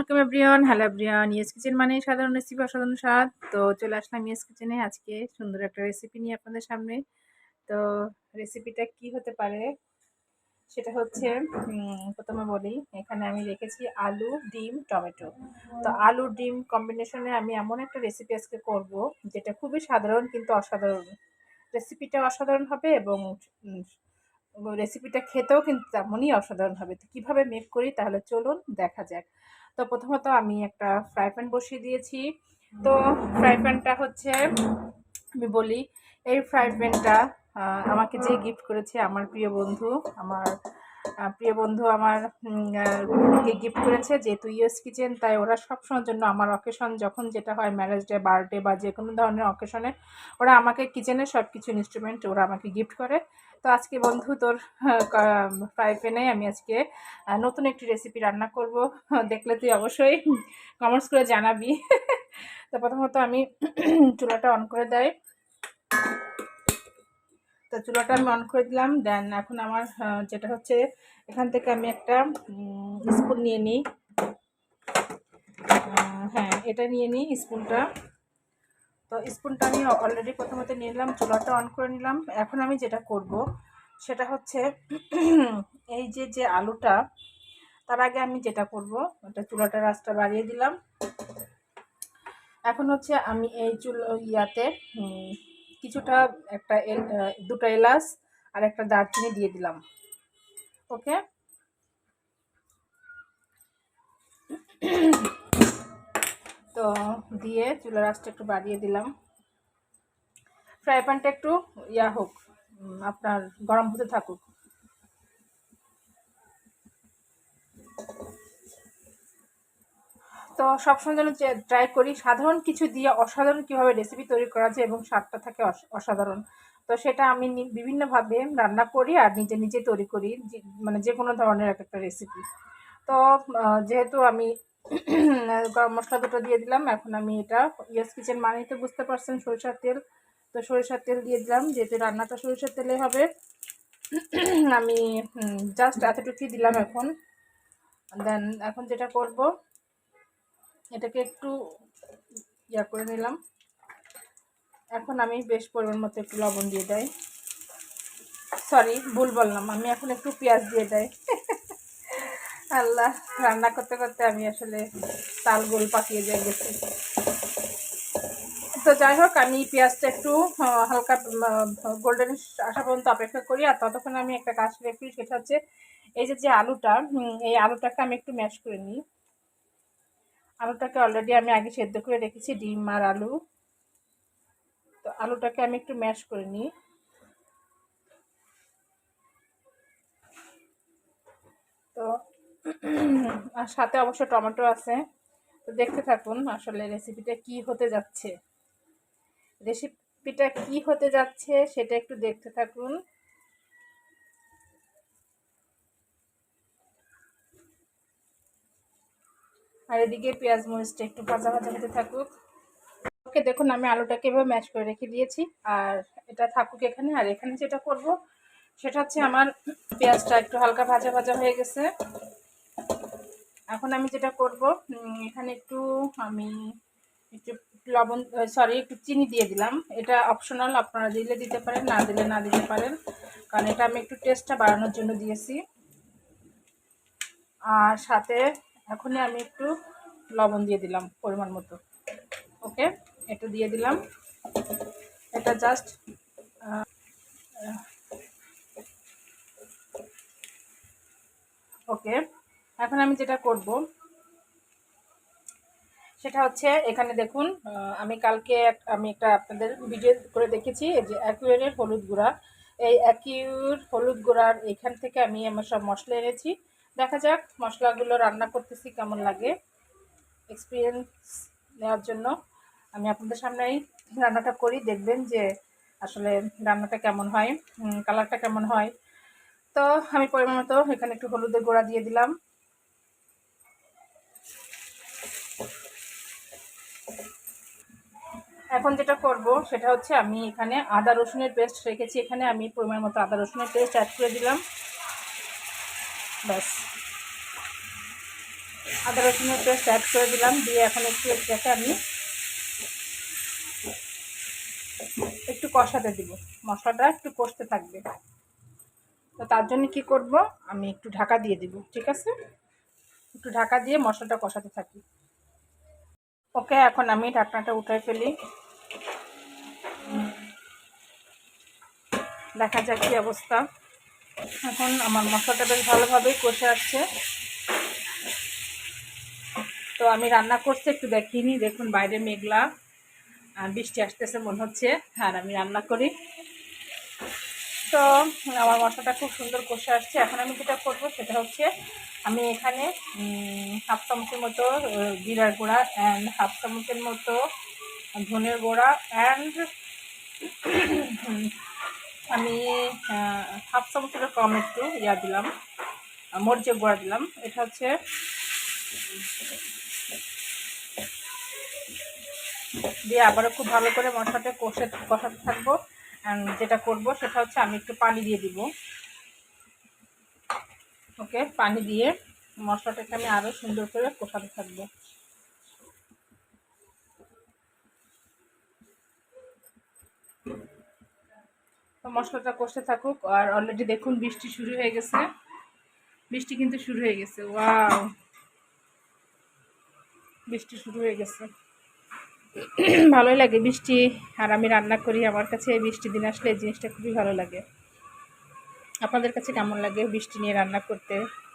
আলাইকুম everyone, hello everyone, yes kitchen মানে সাধারণ রেসিপি অসাধারণ স্বাদ। তো চলে আসলাম ইয়েস কিচেনে আজকে সুন্দর একটা রেসিপি নিয়ে আপনাদের সামনে। তো রেসিপিটা কি হতে পারে? সেটা হচ্ছে প্রথমে বলি, এখানে আমি রেখেছি আলু, ডিম, টমেটো। তো আলু, ডিম কম্বিনেশনে আমি এমন একটা রেসিপি আজকে করব, যেটা খুবই সাধারণ কিন্তু অসাধারণ। রেসিপিটা অসাধারণ হবে এবং রেসিপিটা খেতেও কিন্তু তেমনই অসাধারণ হবে। তো কীভাবে মেক করি তাহলে চলুন দেখা যাক। তো প্রথমত আমি একটা ফ্রাই প্যান বসিয়ে দিয়েছি। তো ফ্রাই প্যানটা হচ্ছে, আমি বলি, এই ফ্রাই প্যানটা আমাকে যে গিফট করেছে আমার প্রিয় বন্ধু, আমার প্রিয় বন্ধু আমার গিফট করেছে যেহেতু ইউএস কিচেন তাই ওরা সবসময়ের জন্য আমার অকেশন যখন যেটা হয় ম্যারেজ ডে বার্থডে বা যে কোনো ধরনের অকেশনে ওরা আমাকে কিচেনের সব কিছু ইনস্ট্রুমেন্ট ওরা আমাকে গিফট করে। তো আজকে বন্ধু তোর ফ্রাই প্যানে আমি আজকে নতুন একটি রেসিপি রান্না করব। দেখলে তুই অবশ্যই কমেন্টস করে জানাবি। তো প্রথমত আমি চুলাটা অন করে দেয়। তো চুলাটা আমি অন করে দিলাম দেন এখন আমার যেটা হচ্ছে, এখান থেকে আমি একটা স্পুন নিয়ে নিই। হ্যাঁ এটা নিয়ে নিই স্পুনটা। তো স্পুনটা আমি অলরেডি প্রথমত নিয়ে নিলাম, চুলাটা অন করে নিলাম। এখন আমি যেটা করব, সেটা হচ্ছে এই যে যে আলুটা, তার আগে আমি যেটা করব, ওটা চুলাটা রাস্তা বাড়িয়ে দিলাম। এখন হচ্ছে আমি এই চুল, ইয়াতে কিছুটা একটা এল দুটো এলাচ আর একটা দারচিনি দিয়ে দিলাম। ওকে? তো দিয়ে চুলার আঁচটা একটু বাড়িয়ে দিলাম। ফ্রাই প্যানটা একটু ইয়া হোক আপনার গরম হতে থাকুক। তো সবসময় যেন ট্রাই করি, সাধারণ কিছু দিয়ে অসাধারণ কীভাবে রেসিপি তৈরি করা যায় এবং স্বাদটা থাকে অস- অসাধারণ। তো সেটা আমি বিভিন্নভাবে রান্না করি আর নিজে নিজে তৈরি করি মানে যে কোনো ধরনের এক একটা রেসিপি তো যেহেতু আমি গরম মশলা দুটো দিয়ে দিলাম। এখন আমি এটা ইয়েস কিচেন মানেই তো বুঝতে পারছেন সরিষার তেল। তো সরিষার তেল দিয়ে দিলাম, যেহেতু রান্নাটা সরিষার তেলে হবে। আমি জাস্ট এতটুকুই দিলাম এখন। দেন এখন যেটা করব, এটাকে একটু ইয়া করে নিলাম। এখন আমি বেশ পরিমাণ মতো একটু লবণ দিয়ে দেয় সরি ভুল বললাম। আমি এখন একটু পেঁয়াজ দিয়ে দেয় আল্লাহ রান্না করতে করতে আমি আসলে তাল গোল পাকিয়ে দিয়ে গেছি। তো যাই হোক, আমি পেঁয়াজটা একটু হালকা গোল্ডেন আসা পর্যন্ত অপেক্ষা করি। আর ততক্ষণ আমি একটা কাজ রেখি সেটা হচ্ছে এই যে যে আলুটা এই আলুটাকে আমি একটু ম্যাশ করে নিই। আলুটাকে অলরেডি আমি আগে সেদ্ধ করে রেখেছি, ডিম আর আলু। তো আলুটাকে আমি একটু ম্যাশ করে নিই। তো আর সাথে অবশ্য টমেটো আছে। তো দেখতে থাকুন আসলে রেসিপিটা কি হতে যাচ্ছে। রেসিপিটা কি হতে যাচ্ছে সেটা একটু দেখতে থাকুন। আর এদিকে পেঁয়াজ মরিচটা একটু ভাজা ভাজা হতে থাকুক। ওকে, দেখুন আমি আলুটাকে এভাবে ম্যাশ করে রেখে দিয়েছি। আর এটা থাকুক এখানে। আর এখানে যেটা করব, সেটা হচ্ছে আমার পেঁয়াজটা একটু হালকা ভাজা ভাজা হয়ে গেছে। এখন আমি যেটা করব এখানে একটু আমি একটু লবণ সরি একটু চিনি দিয়ে দিলাম। এটা অপশনাল আপনারা দিলে দিতে পারেন, না দিলে না দিতে পারেন। কারণ এটা আমি একটু টেস্টটা বাড়ানোর জন্য দিয়েছি। আর সাথে এখনই আমি একটু লবণ দিয়ে দিলাম, পরিমাণ মতো। ওকে? এটা দিয়ে দিলাম। এটা জাস্ট ওকে। এখন আমি যেটা করব, সেটা হচ্ছে এখানে দেখুন আমি কালকে আমি একটা আপনাদের ভিডিও করে দেখেছি, এই যে অ্যাকুয়ারের হলুদ গুঁড়া। এই অ্যাকিউর হলুদ গুঁড়ার এখান থেকে আমি আমার সব মশলা এনেছি। দেখা যাক মশলাগুলো রান্না করতেছি কেমন লাগে। এক্সপিরিয়েন্স নেওয়ার জন্য আমি আপনাদের সামনেই রান্নাটা করি, দেখবেন যে আসলে রান্নাটা কেমন হয় কালারটা কেমন হয়। তো আমি পরিমাণ মতো এখানে একটু হলুদের গোড়া দিয়ে দিলাম। এখন যেটা করব, সেটা হচ্ছে আমি এখানে আদা রসুনের পেস্ট রেখেছি। এখানে আমি পরিমাণ মতো আদা রসুনের পেস্ট অ্যাড করে দিলাম। ব্যাস। আদা রসুনের পেস্ট অ্যাড করে দিলাম। দিয়ে এখন একটু এটাকে আমি একটু কষাতে দিব। মশলাটা একটু কষতে থাকবে। তো তার জন্য কি করব, আমি একটু ঢাকা দিয়ে দিব, ঠিক আছে? একটু ঢাকা দিয়ে মশলাটা কষাতে থাকি। ওকে, এখন আমি ঢাকনাটা উঠাই ফেলি। দেখা যাক কি অবস্থা। এখন আমার মশলাটা বেশ ভালোভাবেই কষে আসছে তো আমি রান্না করছি, একটু দেখিনি, দেখুন বাইরে মেঘলা বৃষ্টি আসতেছে মনে হচ্ছে, আর আমি রান্না করি। তো আমার মশলাটা খুব সুন্দর কষে আসছে। এখন আমি যেটা করব সেটা হচ্ছে, আমি এখানে হাফ চামচের মতো জিরার গুঁড়া অ্যান্ড হাফ চামচের মতো ধনের গুঁড়া অ্যান্ড আমি হাফ চামচের কম একটু ইয়া দিলাম মরিচের গুঁড়া দিলাম। এটা হচ্ছে, দিয়ে আবারও খুব ভালো করে মশলাটা কষে, কষাতে থাকব। যেটা করব সেটা হচ্ছে আমি একটু পানি দিয়ে দিব। ওকে, পানি দিয়ে মশলাটাকে আমি আরও সুন্দর করে কষাতে থাকব। তো মশলাটা কষতে থাকুক। আর অলরেডি দেখুন, বৃষ্টি শুরু হয়ে গেছে। বৃষ্টি কিন্তু শুরু হয়ে গেছে। ওয়াও! বৃষ্টি শুরু হয়ে গেছে। ভালোই লাগে বৃষ্টি। আর আমি রান্না করি, আমার কাছে বৃষ্টি দিন আসলে এই জিনিসটা খুবই ভালো লাগে। আপনাদের কাছে কেমন লাগে বৃষ্টি নিয়ে রান্না করতে?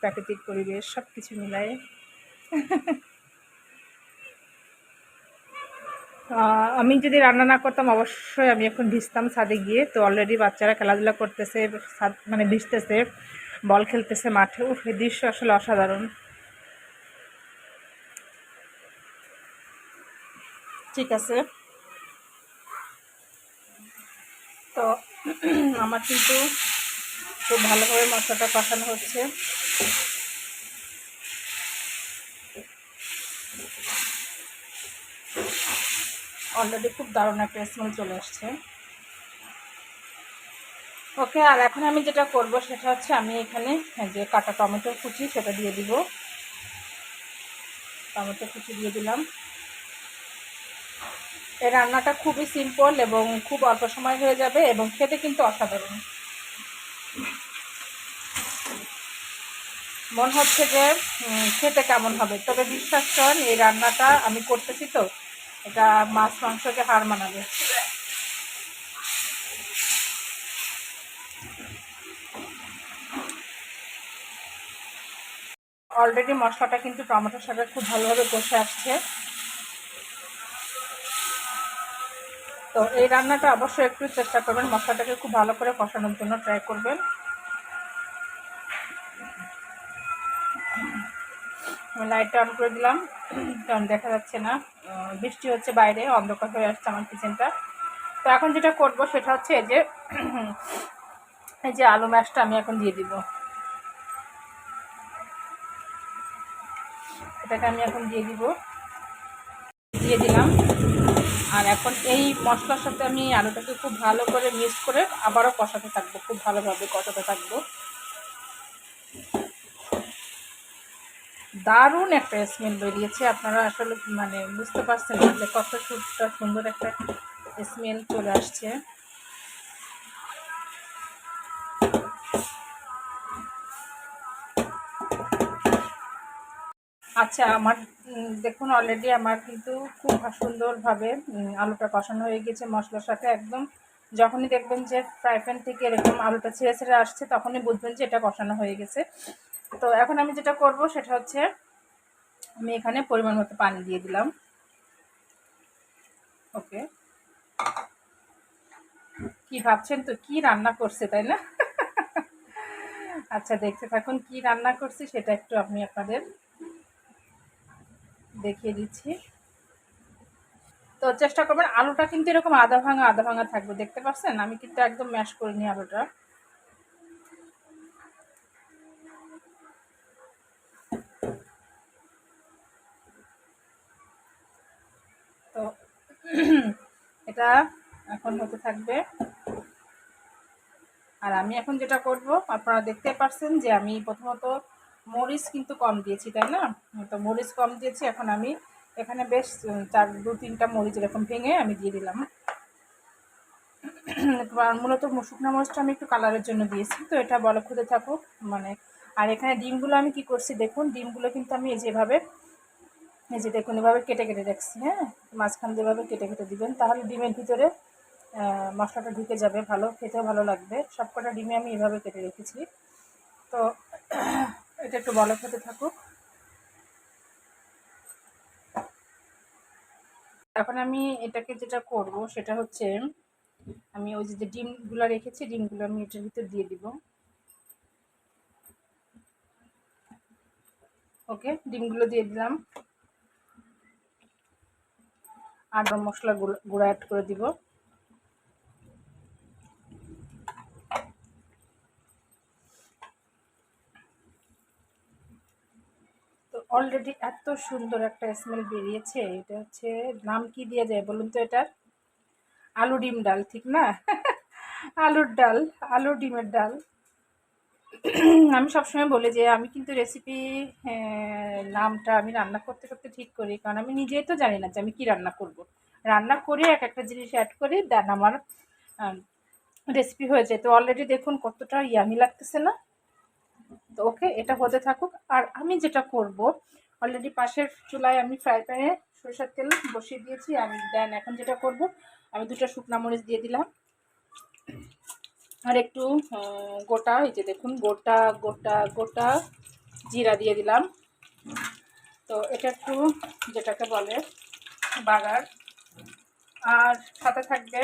প্রাকৃতিক পরিবেশ সব কিছু মিলায়ে। আমি যদি রান্না না করতাম, অবশ্যই আমি এখন ভিজতাম ছাদে গিয়ে। তো অলরেডি বাচ্চারা খেলাধুলা করতেছে মানে ভিজতেছে, বল খেলতেছে মাঠে। উফ দৃশ্য আসলে অসাধারণ। ঠিক আছে। তো আমার কিন্তু খুব ভালোভাবে মশলাটা কষানো হচ্ছে। অলরেডি খুব দারুণ একটা স্মেল চলে আসছে। ওকে আর এখন আমি যেটা করব সেটা হচ্ছে আমি এখানে যে কাটা টমেটো কুচি সেটা দিয়ে দিব। টমেটো কুচি দিয়ে দিলাম। এই রান্নাটা খুবই সিম্পল এবং খুব অল্প সময় হয়ে যাবে এবং খেতে কিন্তু অসাধারণ। মন হচ্ছে যে খেতে কেমন হবে? তবে বিশ্বাস করেন, এই রান্নাটা আমি করতেছি তো। এটা মাছ মাংসকে হার মানাবে। অলরেডি মশলাটা কিন্তু টমেটোর সাথে খুব ভালোভাবে কষে আসছে। তো এই রান্নাটা অবশ্যই একটু চেষ্টা করবেন, মশলাটাকে খুব ভালো করে কষানোর জন্য ট্রাই করবেন। লাইটটা অন করে দিলাম, কারণ দেখা যাচ্ছে না। বৃষ্টি হচ্ছে বাইরে, অন্ধকার হয়ে আসছে আমার কিচেনটা তো এখন যেটা করব সেটা হচ্ছে এই যে এই যে আলু ম্যাশটা আমি এখন দিয়ে দিব। এটাকে আমি এখন দিয়ে দিব। দিয়ে দিলাম। আর এখন এই মশলার সাথে আমি আলুটাকে খুব ভালো করে মিক্স করে আবারও কষাতে থাকব, খুব ভালোভাবে কষাতে থাকব। দারুণ একটা স্মেল বেরিয়েছে। আপনারা আসলে মানে বুঝতে পারছেন যে কত সুন্দর একটা স্মেল চলে আসছে। আচ্ছা আমার দেখুন অলরেডি আমার কিন্তু খুব সুন্দরভাবে আলুটা কষানো হয়ে গেছে মশলার সাথে একদম। যখনই দেখবেন যে ফ্রাই প্যান থেকে এরকম আলুটা ছেড়ে ছেড়ে আসছে, তখনই বুঝবেন যে এটা কষানো হয়ে গেছে। তো এখন আমি যেটা করব সেটা হচ্ছে আমি এখানে পরিমাণ মতো পানি দিয়ে দিলাম। ওকে। কি ভাবছেন তো? কি রান্না করছে, তাই না? আচ্ছা দেখতে থাকুন কি রান্না করছি, সেটা একটু আমি আপনাদের দেখিয়ে দিচ্ছি। তো চেষ্টা করবেন, আলুটা কিন্তু এরকম আধা ভাঙা আধা ভাঙা থাকবে, দেখতে পাচ্ছেন? আমি কিন্তু একদম ম্যাশ করিনি আলুটা তো এটা এখন হতে থাকবে। আর আমি এখন যেটা করব, আপনারা দেখতে পাচ্ছেন যে আমি প্রথমত মরিচ কিন্তু কম দিয়েছি, তাই না? তো মরিচ কম দিয়েছি, এখন আমি এখানে বেশ চার, দু, তিনটা মরিচ এরকম ভেঙে আমি দিয়ে দিলাম। মূলত শুকনো মরিচটা আমি একটু কালারের জন্য দিয়েছি, তো এটা বলক হতে থাকুক মানে আর এখানে ডিমগুলো আমি কি করছি দেখুন, ডিমগুলো কিন্তু আমি যেভাবে এই যে দেখুন, এভাবে কেটে কেটে রাখছি হ্যাঁ? মাঝখান দিয়ে কেটে কেটে দিবেন, তাহলে ডিমের ভিতরে মশলাটা ঢুকে যাবে ভালো, খেতেও ভালো লাগবে। সব কটা ডিমে আমি এভাবে কেটে রেখেছি। তো, এটা একটু বলক হতে থাকুক। এখন আমি এটাকে যেটা করব, সেটা হচ্ছে, আমি ওই যে ডিমগুলো রেখেছি, ডিমগুলো আমি এটার ভিতর দিয়ে দিব। ওকে, ডিমগুলো দিয়ে দিলাম। আর গরম মশলা গুঁড়ো অ্যাড করে দিব। তো অলরেডি এত সুন্দর একটা স্মেল বেরিয়েছে, এটা হচ্ছে নাম কি দিয়ে যায় বলুন তো এটার? আলু ডিম ডাল, ঠিক না? আলুর ডাল, আলু ডিমের ডাল। আমি সবসময় বলি যে আমি কিন্তু রেসিপি নামটা আমি রান্না করতে করতে ঠিক করি। কারণ আমি নিজেই তো জানি না যে আমি কি রান্না করব। রান্না করে এক একটা জিনিস অ্যাড করি দেন আমার রেসিপি হয়ে যায়। তো অলরেডি দেখুন কতটা ইয়ামি লাগতেছে না? তো ওকে এটা হতে থাকুক। আর আমি যেটা করব অলরেডি পাশের চুলায় আমি ফ্রাই প্যানে সরিষার তেল বসিয়ে দিয়েছি। আমি দেন এখন যেটা করব, আমি দুটো শুকনা মরিচ দিয়ে দিলাম। আর একটু গোটা, এই যে দেখুন, গোটা গোটা গোটা জিরা দিয়ে দিলাম। তো এটা একটু যেটাকে বলে বাগার। আর সাথে থাকবে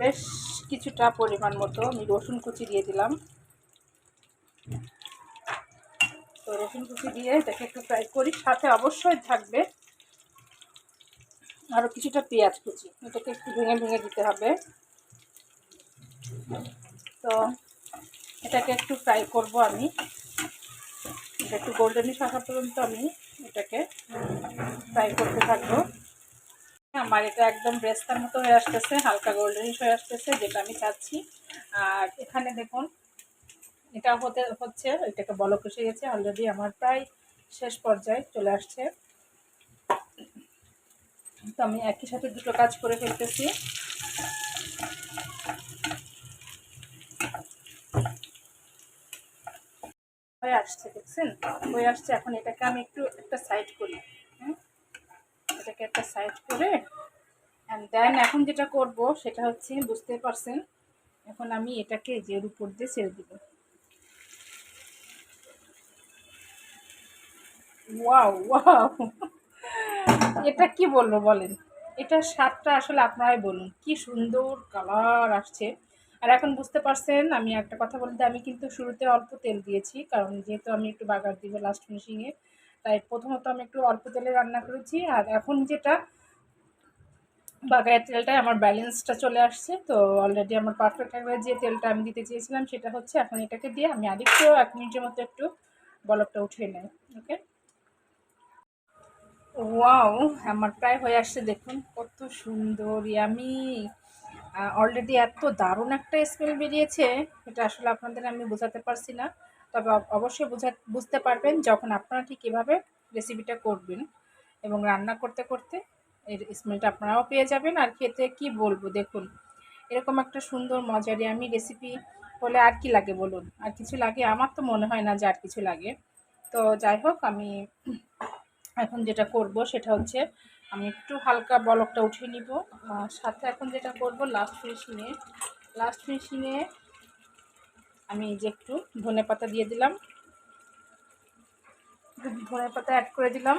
বেশ কিছুটা পরিমাণ মতো, আমি রসুন কুচি দিয়ে দিলাম। তো রসুন কুচি দিয়ে এটাকে একটু ফ্রাই করি। সাথে অবশ্যই থাকবে আরও কিছুটা পেঁয়াজ কুচি। এটাকে একটু ভেঙে ভেঙে দিতে হবে। তো এটাকে একটু ফ্রাই করব আমি। এটা একটু গোল্ডেনিশ আসা পর্যন্ত আমি এটাকে ফ্রাই করতে থাকব। আমার এটা একদম ব্রেস্তার মতো হয়ে আসতেছে, হালকা গোল্ডেনিশ হয়ে আসতেছে, যেটা আমি চাচ্ছি। আর এখানে দেখুন, এটা হতে, হচ্ছে, এটাকে বলক এসে গেছে। অলরেডি আমার প্রায় শেষ পর্যায়ে চলে আসছে। তো আমি একই সাথে দুটো কাজ করে ফেলতেছি। হয়ে আসছে, দেখছেন? হয়ে আসছে, এখন এটাকে আমি একটু একটা সাইড করি হ্যাঁ এটাকে একটা সাইড করে অ্যান্ড দেন এখন যেটা করব, সেটা হচ্ছে বুঝতে পারছেন, এখন আমি এটাকে যে উপর দিয়ে ছেড়ে দিব। এটা কি বলব বলেন? এটার স্বাদটা আসলে আপনারাই বলুন, কি সুন্দর কালার আসছে। আর এখন বুঝতে পারছেন, আমি একটা কথা বলতে, আমি কিন্তু শুরুতে অল্প তেল দিয়েছি, কারণ যেহেতু আমি একটু বাগার দিব লাস্ট ফিনিশিংয়ে তাই প্রথমত আমি একটু অল্প তেলে রান্না করেছি, আর এখন যেটা বাগায়ের তেলটায় আমার ব্যালেন্সটা চলে আসছে, তো অলরেডি আমার পারফেক্ট একবারে যে তেলটা আমি দিতে চেয়েছিলাম সেটা হচ্ছে এখন এটাকে দিয়ে আমি আরেকটু এক মিনিটের মতো একটু বলকটা উঠিয়ে নেই, ওকে? ওয়াও, আমার প্রায় হয়ে আসছে, দেখুন কত সুন্দর ইয়ামি অলরেডি এত দারুণ একটা স্মেল বেরিয়েছে, এটা আসলে আপনাদের আমি বোঝাতে পারছি না। তবে অবশ্যই বোঝা, বুঝতে পারবেন যখন আপনারা ঠিক এভাবে রেসিপিটা করবেন এবং রান্না করতে করতে এর স্মেলটা আপনারাও পেয়ে যাবেন। আর খেতে কি বলব, দেখুন, এরকম একটা সুন্দর মজারি আমি রেসিপি হলে আর কি লাগে বলুন? আর কিছু লাগে? আমার তো মনে হয় না যে আর কিছু লাগে। তো যাই হোক, আমি এখন যেটা করব সেটা হচ্ছে আমি একটু হালকা বলকটা উঠিয়ে নিব। সাথে এখন যেটা করব লাস্ট ফিনিশিংয়ে লাস্ট ফিনিশিংয়ে আমি যে একটু ধনে পাতা দিয়ে দিলাম। ধনে পাতা অ্যাড করে দিলাম।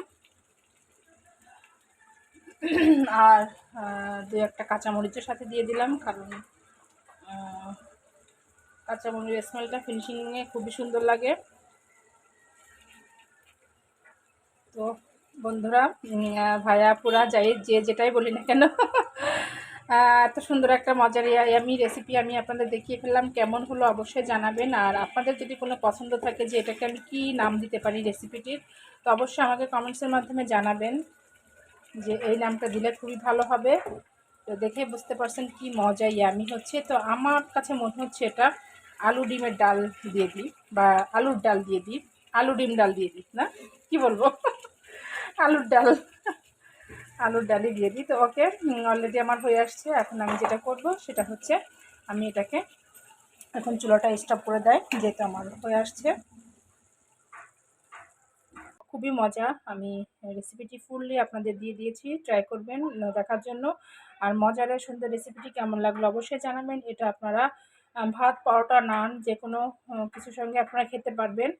আর দু একটা কাঁচামরিচের সাথে দিয়ে দিলাম, কারণ কাঁচামরিচের স্মেলটা ফিনিশিংয়ে খুবই সুন্দর লাগে। তো বন্ধুরা ভাইয়া পুরা যাই যে যেটাই বলি না কেন। এত সুন্দর একটা মজার আমি রেসিপি আমি আপনাদের দেখিয়ে ফেললাম। কেমন হলো অবশ্যই জানাবেন। আর আপনাদের যদি কোনো পছন্দ থাকে যে এটাকে আমি কী নাম দিতে পারি রেসিপিটির তো অবশ্যই আমাকে কমেন্টসের মাধ্যমে জানাবেন যে এই নামটা দিলে খুবই ভালো হবে। তো দেখে বুঝতে পারছেন কি মজা ইয়ামি হচ্ছে। তো আমার কাছে মনে হচ্ছে এটা আলু ডিমের ডাল দিয়ে দিই, বা আলুর ডাল দিয়ে দিই, আলু ডিম ডাল দিয়ে দিই, না? কি বলব? আলুর ডাল। আলুর ডালই দিয়ে দিই। তো ওকে অলরেডি আমার হয়ে আসছে। এখন আমি যেটা করব সেটা হচ্ছে আমি এটাকে এখন চুলাটা স্টপ করে দেয়, যেহেতু আমার হয়ে আসছে। খুবই মজা। আমি রেসিপিটি ফুললি আপনাদের দিয়ে দিয়েছি। ট্রাই করবেন দেখার জন্য। আর মজার সুন্দর রেসিপিটি কেমন লাগল অবশ্যই জানাবেন। এটা আপনারা ভাত, পরোটা, নান যে কোনো কিছুর সঙ্গে আপনারা খেতে পারবেন।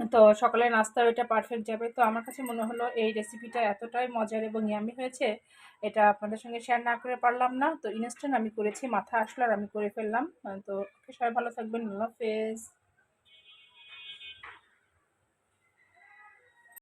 তো সকালের নাস্তা এটা পারফেক্ট যাবে। তো আমার কাছে মনে হলো এই রেসিপিটা এতটাই মজার এবং ইয়ামি হয়েছে, এটা আপনাদের সঙ্গে শেয়ার না করে পারলাম না। তো ইনস্ট্যান্ট আমি করেছি, মাথা আসলে আর আমি করে ফেললাম। তো সবাই ভালো থাকবেন, আল্লাহ হাফেজ।